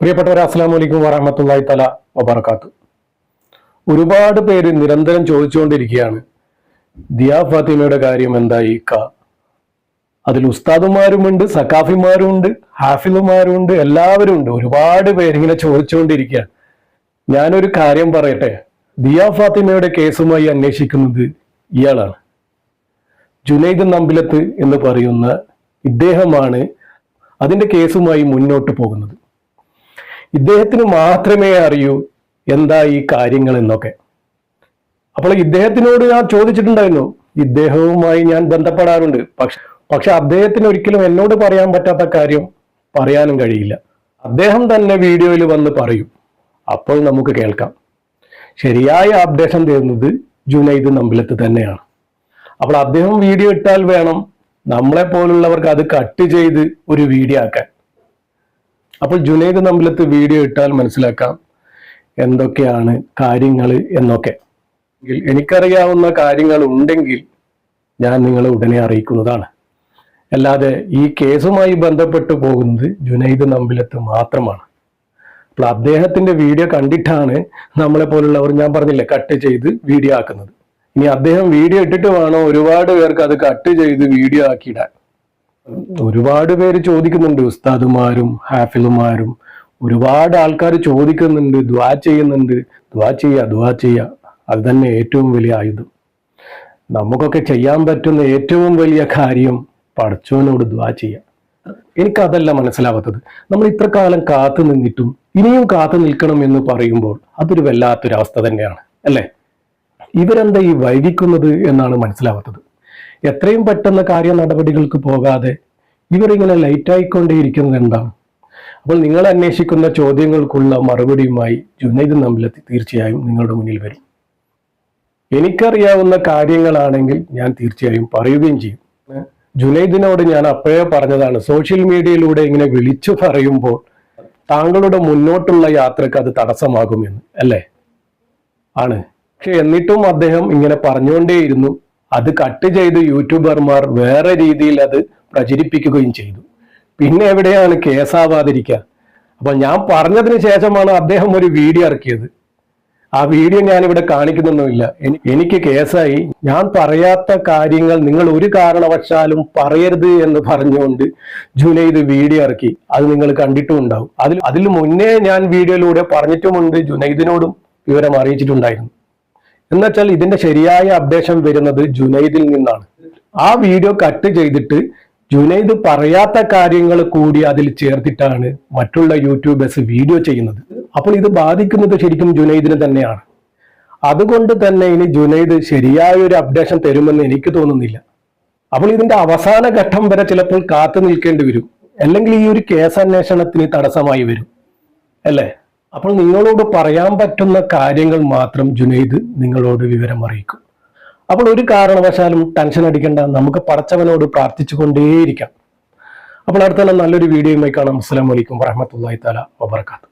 പ്രിയപ്പെട്ടവർ അസ്സാം വലൈക്കും വറഹമത്തല്ലായി തല വബർക്കാത്ത് ഒരുപാട് പേര് നിരന്തരം ചോദിച്ചുകൊണ്ടിരിക്കുകയാണ് ദിയാ ഫാത്തിമയുടെ കാര്യം എന്തായി? ക. അതിൽ ഉസ്താദുമാരുമുണ്ട് സക്കാഫിമാരുമുണ്ട് ഹാഫിലുമാരുമുണ്ട് എല്ലാവരും ഉണ്ട് ഒരുപാട് പേരിങ്ങനെ ചോദിച്ചുകൊണ്ടിരിക്കുകയാണ്. ഞാനൊരു കാര്യം പറയട്ടെ ദിയാ ഫാത്തിമയുടെ കേസുമായി അന്വേഷിക്കുന്നത് ഇയാളാണ്. ജുനൈദ് നമ്പിലത്ത് എന്ന് പറയുന്ന ഇദ്ദേഹമാണ് അതിന്റെ കേസുമായി മുന്നോട്ട് പോകുന്നത്. ഇദ്ദേഹത്തിന് മാത്രമേ അറിയൂ എന്താ ഈ കാര്യങ്ങൾ എന്നൊക്കെ. അപ്പോൾ ഇദ്ദേഹത്തിനോട് ഞാൻ ചോദിച്ചിട്ടുണ്ടായിരുന്നു ഇദ്ദേഹവുമായി ഞാൻ ബന്ധപ്പെടാറുണ്ട്. പക്ഷെ പക്ഷെ അദ്ദേഹത്തിന് ഒരിക്കലും എന്നോട് പറയാൻ പറ്റാത്ത കാര്യം പറയാനും കഴിയില്ല. അദ്ദേഹം തന്നെ വീഡിയോയിൽ വന്ന് പറയും. അപ്പോൾ നമുക്ക് കേൾക്കാം. ശരിയായ അപ്ഡേഷൻ തരുന്നത് ജുനൈദ് നമ്പിലത്ത് തന്നെയാണ്. അപ്പോൾ അദ്ദേഹം വീഡിയോ ഇട്ടാൽ വേണം നമ്മളെ പോലുള്ളവർക്ക് അത് കട്ട് ചെയ്ത് ഒരു വീഡിയോ ആക്കാൻ. അപ്പോൾ ജുനൈദ് നമ്പലത്ത് വീഡിയോ ഇട്ടാൽ മനസ്സിലാക്കാം എന്തൊക്കെയാണ് കാര്യങ്ങൾ എന്നൊക്കെ. എനിക്കറിയാവുന്ന കാര്യങ്ങൾ ഉണ്ടെങ്കിൽ ഞാൻ നിങ്ങളെ ഉടനെ അറിയിക്കുന്നതാണ്. അല്ലാതെ ഈ കേസുമായി ബന്ധപ്പെട്ട് പോകുന്നത് ജുനൈദ് നമ്പിലത്ത് മാത്രമാണ്. അപ്പോൾ അദ്ദേഹത്തിന്റെ വീഡിയോ കണ്ടിട്ടാണ് നമ്മളെ പോലുള്ളവർ ഞാൻ പറഞ്ഞില്ലേ കട്ട് ചെയ്ത് വീഡിയോ ആക്കുന്നത്. ഇനി അദ്ദേഹം വീഡിയോ ഇട്ടിട്ട് വേണം ഒരുപാട് പേർക്ക് അത് കട്ട് ചെയ്ത് വീഡിയോ ആക്കിയിടാൻ ഒരുപാട് പേര് ചോദിക്കുന്നുണ്ട് ഉസ്താദുമാരും ഹാഫിലുമാരും ഒരുപാട് ആൾക്കാർ ചോദിക്കുന്നുണ്ട് ദ്വാ ചെയ്യുന്നുണ്ട്. ദ്വാ ചെയ്യുക ദ്വാ ചെയ്യുക അത് തന്നെ ഏറ്റവും വലിയ ആയുധം. നമുക്കൊക്കെ ചെയ്യാൻ പറ്റുന്ന ഏറ്റവും വലിയ കാര്യം പഠിച്ചവനോട് ദ്വാ ചെയ്യുക എനിക്കതല്ല മനസ്സിലാവാത്തത്. നമ്മൾ ഇത്ര കാലം കാത്തു നിന്നിട്ടും ഇനിയും കാത്തു നിൽക്കണം എന്ന് പറയുമ്പോൾ അതൊരു വല്ലാത്തൊരവസ്ഥ തന്നെയാണ് അല്ലേ? ഇവരെന്താ ഈ വൈകിക്കുന്നത് എന്നാണ് മനസ്സിലാവാത്തത്. എത്രയും പെട്ടെന്ന് കാര്യ നടപടികൾക്ക് പോകാതെ ഇവരിങ്ങനെ ലൈറ്റായിക്കൊണ്ടേയിരിക്കുന്നത് എന്താണ്? അപ്പോൾ നിങ്ങൾ അന്വേഷിക്കുന്ന ചോദ്യങ്ങൾക്കുള്ള മറുപടിയുമായി ജുനൈദ് നമ്പിലെത്തി തീർച്ചയായും നിങ്ങളുടെ മുന്നിൽ വരും. എനിക്കറിയാവുന്ന കാര്യങ്ങളാണെങ്കിൽ ഞാൻ തീർച്ചയായും പറയുകയും ചെയ്യും. ജുനൈദിനോട് ഞാൻ അപ്പോഴേ പറഞ്ഞതാണ് സോഷ്യൽ മീഡിയയിലൂടെ ഇങ്ങനെ വിളിച്ചു പറയുമ്പോൾ താങ്കളുടെ മുന്നോട്ടുള്ള യാത്രയ്ക്ക് അത് തടസ്സമാകുമെന്ന് അല്ലേ? ആണ്. പക്ഷെ എന്നിട്ടും അദ്ദേഹം ഇങ്ങനെ പറഞ്ഞുകൊണ്ടേയിരുന്നു. അത് കട്ട് ചെയ്ത് യൂട്യൂബർമാർ വേറെ രീതിയിൽ അത് പ്രചരിപ്പിക്കുകയും ചെയ്തു. പിന്നെ എവിടെയാണ് കേസാവാതിരിക്കുക അപ്പൊ ഞാൻ പറഞ്ഞതിന് ശേഷമാണ് അദ്ദേഹം ഒരു വീഡിയോ ഇറക്കിയത്. ആ വീഡിയോ ഞാൻ ഇവിടെ കാണിക്കുന്നൊന്നുമില്ല. എനി- എനിക്ക് കേസായി. ഞാൻ പറയാത്ത കാര്യങ്ങൾ നിങ്ങൾ ഒരു കാരണവശാലും പറയരുത് എന്ന് പറഞ്ഞുകൊണ്ട് ജുനൈദ് വീഡിയോ ഇറക്കി. അത് നിങ്ങൾ കണ്ടിട്ടും ഉണ്ടാവും അതിൽ അതിൽ മുന്നേ ഞാൻ വീഡിയോയിലൂടെ പറഞ്ഞിട്ടുമുണ്ട്. ജുനൈദിനോടും വിവരം അറിയിച്ചിട്ടുണ്ടായിരുന്നു. എന്നുവെച്ചാൽ ഇതിന്റെ ശരിയായ അപ്ഡേഷൻ വരുന്നത് ജുനൈദിൽ നിന്നാണ്. ആ വീഡിയോ കട്ട് ചെയ്തിട്ട് ജുനൈദ് പറയാത്ത കാര്യങ്ങൾ കൂടി അതിൽ ചേർത്തിട്ടാണ് മറ്റുള്ള യൂട്യൂബേഴ്സ് വീഡിയോ ചെയ്യുന്നത്. അപ്പോൾ ഇത് ബാധിക്കുന്നത് ശരിക്കും ജുനൈദിന് തന്നെയാണ്. അതുകൊണ്ട് തന്നെ ഇനി ജുനൈദ് ശരിയായ ഒരു അപ്ഡേഷൻ തരുമെന്ന് എനിക്ക് തോന്നുന്നില്ല. അപ്പോൾ ഇതിന്റെ അവസാന ഘട്ടം വരെ ചിലപ്പോൾ കാത്തു നിൽക്കേണ്ടി വരും. അല്ലെങ്കിൽ ഈ ഒരു കേസന്വേഷണത്തിന് തടസ്സമായി വരും. അല്ലേ? അപ്പോൾ നിങ്ങളോട് പറയാൻ പറ്റുന്ന കാര്യങ്ങൾ മാത്രം ജുനൈദ് നിങ്ങളോട് വിവരം അറിയിക്കും. അപ്പോൾ ഒരു കാരണവശാലും ടെൻഷൻ അടിക്കേണ്ട നമുക്ക് പടച്ചവനോട് പ്രാർത്ഥിച്ചുകൊണ്ടേയിരിക്കാം. അപ്പോൾ അടുത്ത നല്ലൊരു വീഡിയോയുമായി കാണാം. അസ്സാം അലൈക്കും വറഹമത്തല്ലാഹി തആല വബറകാതുഹു.